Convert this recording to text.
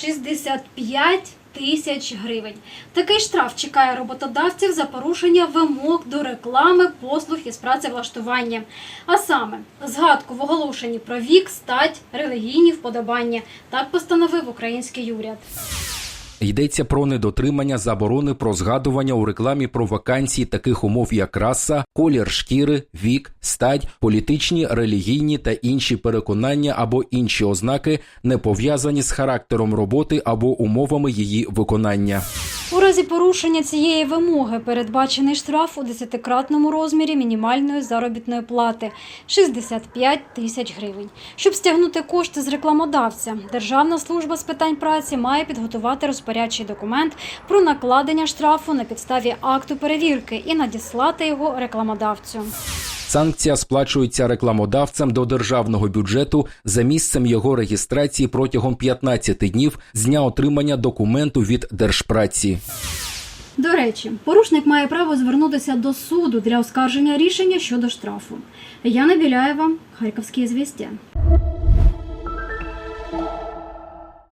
65 тисяч гривень. Такий штраф чекає роботодавців за порушення вимог до реклами, послуг із працевлаштування. А саме згадку в оголошенні про вік, стать, релігійні вподобання. Так постановив український уряд. Йдеться про недотримання заборони про згадування у рекламі про вакансії таких умов, як раса, колір шкіри, вік, стать, політичні, релігійні та інші переконання або інші ознаки, не пов'язані з характером роботи або умовами її виконання. У разі порушення цієї вимоги передбачений штраф у десятикратному розмірі мінімальної заробітної плати 65 тисяч гривень. Щоб стягнути кошти з рекламодавця, Державна служба з питань праці має підготувати розпорядчий документ про накладення штрафу на підставі акту перевірки і надіслати його рекламодавцю. Санкція сплачується рекламодавцем до державного бюджету за місцем його реєстрації протягом 15 днів з дня отримання документу від Держпраці. До речі, порушник має право звернутися до суду для оскарження рішення щодо штрафу. Яна Біляєва, Харківські звістя.